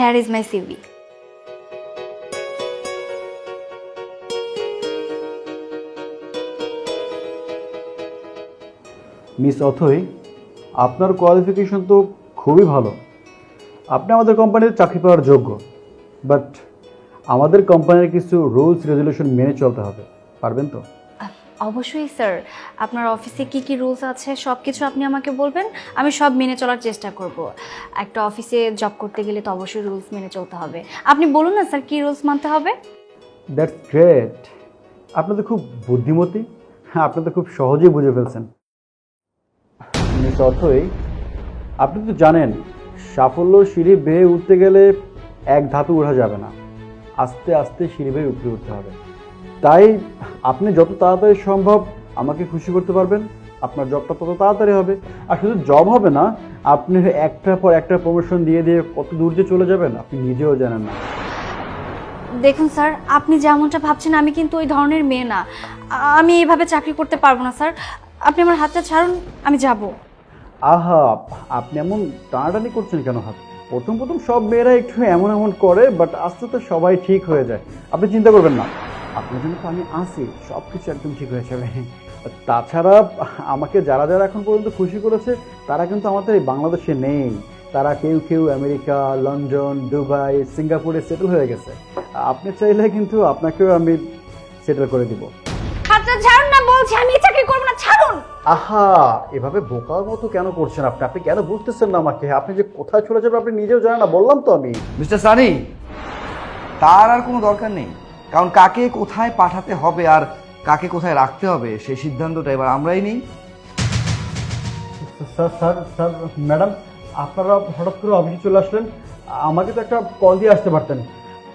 Here is my CV miss Othoi আপনার qualification তো খুবই ভালো। আপনি আমাদের কোম্পানিতে চাকরি পাওয়ার যোগ্য। বাট আমাদের কোম্পানির কিছু রুলস রেজুলেশন মেনে চলতে হবে। পারবেন তো? অবশ্যই, স্যার। আপনার অফিসে কি কি রুলস আছে সব কিছু আপনি আমাকে বলবেন, আমি সব মেনে চলার চেষ্টা করব। একটা অফিসে জব করতে গেলে তো অবশ্যই রুলস মেনে চলতে হবে। আপনি বলুন না, স্যার, কি রুলস মানতে হবে? দ্যাটস গ্রেট আপনি তো খুব বুদ্ধিমতী। আপনি তো খুব সহজেই বুঝে ফেলছেন। মিস অথই আপনি তো জানেন, সাফল্য সিঁড়ি বেয়ে উঠতে গেলে এক ধাপে ওঠা যাবে না। আস্তে আস্তে সিঁড়ি বেয়ে উপরে উঠতে হবে। তাই আপনি যত তাড়াতাড়ি সম্ভব আমাকে খুশি করতে পারবেন আপনার জবটা তত তাড়াতাড়ি হবে। আর শুধু জব হবে না আপনি একটার পর একটা প্রমোশন দিয়ে দিয়ে কত দূর যে চলে যাবেন আপনি নিজেও জানেন না। দেখুন স্যার আপনি যেমনটা ভাবছেন আমি কিন্তু ওই ধরনের মেয়ে না। আমি এইভাবে চাকরি করতে পারব না স্যার। আপনি আমার হাতটা ছাড়ুন আমি যাব। আহা আপনি এমন টানাটানি করছেন কেন হাত? প্রথম প্রথম সব মেয়েরা একটু এমন এমন করে বাট আস্তে আস্তে সবাই ঠিক হয়ে যায়। আপনি চিন্তা করবেন না। আপনার জন্য তো আমি আসি সব কিছু একদম ঠিক হয়ে যাবে। তাছাড়া আমাকে যারা যারা এখন পর্যন্ত খুশি করেছে তারা কিন্তু আমাদের এই বাংলাদেশে নেই। তারা কেউ কেউ আমেরিকা লন্ডন দুবাই সিঙ্গাপুরে সেটেল হয়ে গেছে। আপনি চাইলে কিন্তু আপনাকেও আমি সেটেল করে দিব। হাতটা ছাড়ুন না বলছি আমি চাকরি করব না ছাড়ুন! আহা! এভাবে বোকার মতো কেন করছেন আপনি? আপনি কেন বুঝতেছেন না আমাকে? আপনি যে কোথায় চলে যাবেন আপনি নিজেও জানেন না বললাম তো আমি। মিস্টার সানি তার আর কোনো দরকার নেই। কারণ কাকে কোথায় পাঠাতে হবে আর কাকে কোথায় রাখতে হবে সেই সিদ্ধান্তটা এবার আমরাই নিই। স্যার স্যার স্যার ম্যাডাম আপনারা হঠাৎ করে অফিসে চলে আসলেন। আমাকে তো একটা কল দিয়ে আসতে পারতেন।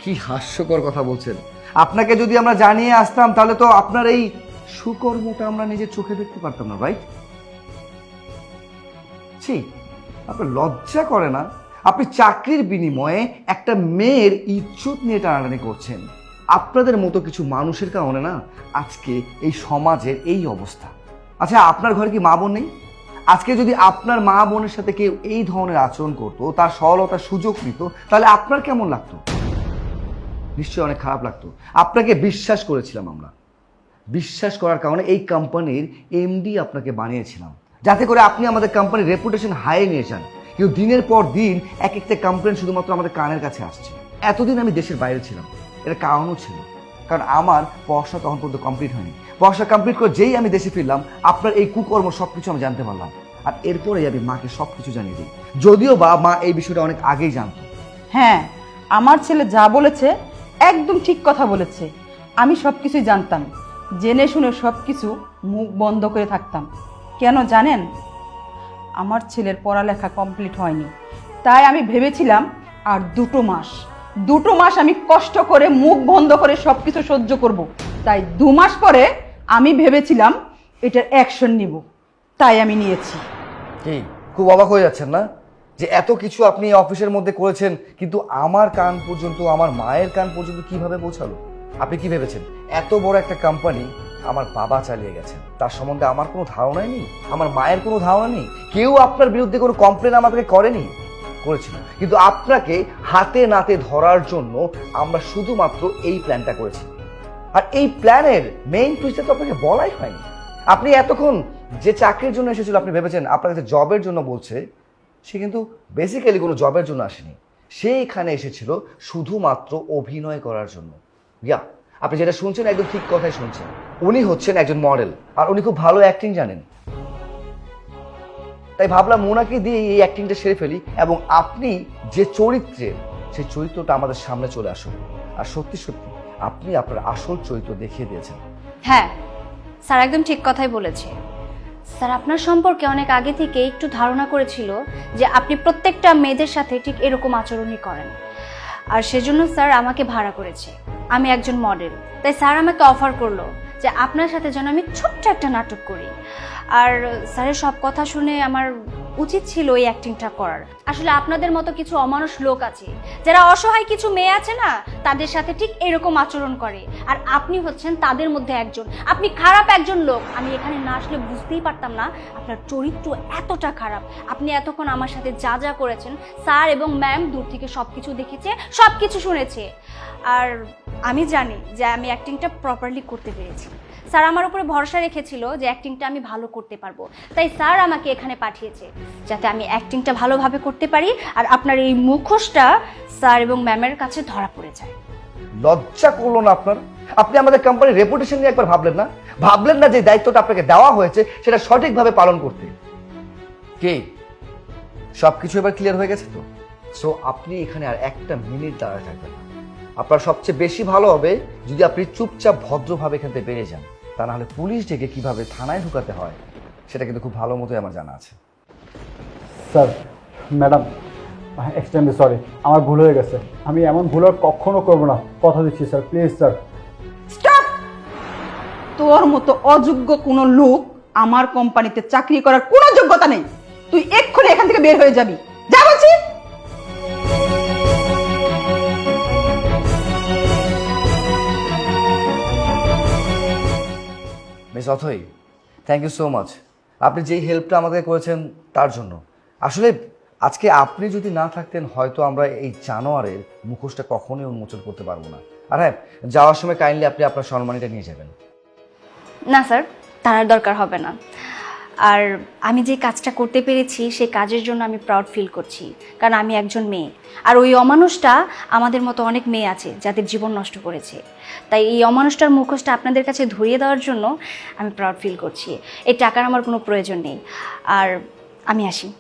কি হাস্যকর কথা বলছেন। আপনাকে যদি আমরা জানিয়ে আসতাম তাহলে তো আপনার এই সুকর্মটা আমরা নিজের চোখে দেখতে পারতাম না রাইট ছি আপনার লজ্জা করে না? আপনি চাকরির বিনিময়ে একটা মেয়ের ইজ্জত নিয়ে টানাটানি করছেন। আপনাদের মতো কিছু মানুষের কারণে না আজকে এই সমাজের এই অবস্থা। আচ্ছা আপনার ঘরে কি মা বোন নেই? আজকে যদি আপনার মা বোনের সাথে কেউ এই ধরনের আচরণ করতো, তার সরলতার সুযোগ নিত, তাহলে আপনার কেমন লাগতো? নিশ্চয়ই অনেক খারাপ লাগতো। আপনাকে বিশ্বাস করেছিলাম আমরা। বিশ্বাস করার কারণে এই কোম্পানির এমডি আপনাকে বানিয়েছিলাম। যাতে করে আপনি আমাদের কোম্পানির রেপুটেশন হাই নিয়ে যান। কিন্তু দিনের পর দিন এক একটা কমপ্লেন শুধুমাত্র আমাদের কানের কাছে আসছে। এতদিন আমি দেশের বাইরে ছিলাম। এর কারণও ছিল। কারণ আমার পড়াশোনা তখন পর্যন্ত কমপ্লিট হয়নি। পড়াশোনা কমপ্লিট করে যেই আমি দেশে ফিরলাম, আপনার এই কুকর্ম সব কিছু আমি জানতে পারলাম। আর এরপরেই আমি মাকে সব কিছু জানিয়ে দিই। যদিও বা মা এই বিষয়টা অনেক আগেই জানতো। হ্যাঁ আমার ছেলে যা বলেছে একদম ঠিক কথা বলেছে। আমি সব কিছুই জানতাম। জেনে শুনে সব কিছু মুখ বন্ধ করে থাকতাম। কেন জানেন? আমার ছেলের পড়ালেখা কমপ্লিট হয়নি। তাই আমি ভেবেছিলাম আর দুটো মাস দুটো মাস আমি কষ্ট করে মুখ বন্ধ করে সব কিছু সহ্য করব। তাই দু মাস পরে আমি ভেবেছিলাম এটার অ্যাকশন নিব। তাই আমি নিয়েছি। কি খুব অবাক হয়ে যাচ্ছেন না? যে এত কিছু আপনি অফিসের মধ্যে করেছেন, কিন্তু আমার কান পর্যন্ত, আমার মায়ের কান পর্যন্ত কীভাবে পৌঁছালো? আপনি কি ভেবেছেন? এত বড় একটা কোম্পানি আমার বাবা চালিয়ে গেছেন। তার সম্বন্ধে আমার কোনো ধারণাই নেই। আমার মায়ের কোনো ধারণা নেই। কেউ আপনার বিরুদ্ধে কোনো কমপ্লেন আমাদেরকে করেনি। করেছিল কিন্তু আপনাকে হাতে নাতে ধরার জন্য আমরা শুধুমাত্র এই প্ল্যানটা করেছি। আর এই প্ল্যানের মেইন টুইস্টটা তো আপনাকে বলাই হয়নি। আপনি এতক্ষণ যে চাকরির জন্য এসেছিল, আপনি ভেবেছেন আপনার কাছে জবের জন্য বলছে, সে কিন্তু বেসিক্যালি কোনো জবের জন্য আসেনি। সে এখানে এসেছিল শুধুমাত্র অভিনয় করার জন্য। ইয়া আপনি যেটা শুনছেন একদম ঠিক কথাই শুনছেন। উনি হচ্ছেন একজন মডেল আর উনি খুব ভালো অ্যাক্টিং জানেন। তাই ভাবলাম ওনাকে দিয়ে এই অ্যাক্টিংটা সেরে ফেলি এবং আপনি যে চরিত্রের সেই চরিত্রটা আমাদের সামনে চলে আসুন। আর সত্যি সত্যি, আপনি আপনার আসল চরিত্র দেখিয়ে দিয়েছেন। হ্যাঁ স্যার একদম ঠিক কথাই বলেছে। স্যার, আপনার সম্পর্কে অনেক আগে থেকে একটু ধারণা করেছিল যে আপনি প্রত্যেকটা মেয়েদের সাথে ঠিক এরকম আচরণই করেন। আর সেজন্য স্যার আমাকে ভাড়া করেছে। আমি একজন মডেল তাই স্যার আমাকে অফার করল যে আপনার সাথে যেন আমি ছোট্ট একটা নাটক করি। আর স্যারের সব কথা শুনে আমার উচিত ছিল এই অ্যাক্টিংটা করার। আসলে আপনাদের মতো কিছু অমানুষ লোক আছে, যারা অসহায় কিছু মেয়ে আছে না, তাদের সাথে ঠিক এরকম আচরণ করে। আর আপনি হচ্ছেন তাদের মধ্যে একজন। আপনি খারাপ একজন লোক। আমি এখানে না আসলে বুঝতেই পারতাম না আপনার চরিত্র এতটা খারাপ। আপনি এতক্ষণ আমার সাথে যা যা করেছেন, স্যার এবং ম্যাম দূর থেকে সব কিছু দেখেছে সব কিছু শুনেছে। আর আমি জানি যে আমি অ্যাক্টিংটা প্রপারলি করতে পেরেছি। স্যার আমার উপরে ভরসা রেখেছিল যে অ্যাক্টিংটা আমি ভালো করতে পারব। তাই স্যার আমাকে এখানে পাঠিয়েছে, যাতে আমি অ্যাক্টিংটা ভালোভাবে করতে পারি আর আপনার এই মুখোশটা স্যার এবং ম্যামের কাছে ধরা পড়ে যায়। লজ্জা করল না আপনার? আপনি আমাদের কোম্পানির রেপুটেশন নিয়ে একবার ভাবলেন না? ভাবলেন না যে দায়িত্বটা আপনাকে দেওয়া হয়েছে, সেটা সঠিকভাবে পালন করতে? কে? সব কিছু এবার ক্লিয়ার হয়ে গেছে তো? সো আপনি এখানে আর একটা মিনিট দাঁড়ায় থাকবেন আপনার সবচেয়ে বেশি ভালো হবে যদি আপনি চুপচাপ ভদ্রভাবে এখান বেরিয়ে যান। তা নাহলে পুলিশ ডেকে কীভাবে থানায় ঢুকাতে হয় সেটা কিন্তু খুব ভালো মতোই আমার জানা আছে। স্যার ম্যাডাম এক্সট্রিমলি সরি আমার ভুল হয়ে গেছে। আমি এমন ভুল আর কখনো করব না। কথা দিচ্ছি স্যার প্লিজ স্যার। স্টপ! তোর মতো অযোগ্য কোনো লোক আমার কোম্পানিতে চাকরি করার কোনো যোগ্যতা নেই। তুই এক্ষুনি এখান থেকে বের হয়ে যাবি। Miss Othoi thank you so much আপনি যেই হেল্পটা আমাদের করেছেন তার জন্য। আসলে আজকে আপনি যদি না থাকতেন, হয়তো আমরা এই জানোয়ারের মুখোশটা কখনোই উন্মোচন করতে পারব না। আর হ্যাঁ যাওয়ার সময় কাইন্ডলি আপনি আপনার সম্মানিটা নিয়ে যাবেন। না স্যার তার দরকার হবে না। আর আমি যে কাজটা করতে পেরেছি সেই কাজের জন্য আমি প্রাউড ফিল করছি। কারণ আমি একজন মেয়ে। আর ওই অমানুষটা আমাদের মতো অনেক মেয়ে আছে, যাদের জীবন নষ্ট করেছে। তাই এই অমানুষটার মুখোশটা আপনাদের কাছে ধরিয়ে দেওয়ার জন্য আমি প্রাউড ফিল করছি। এই টাকার আমার কোনো প্রয়োজন নেই। আর আমি আসি।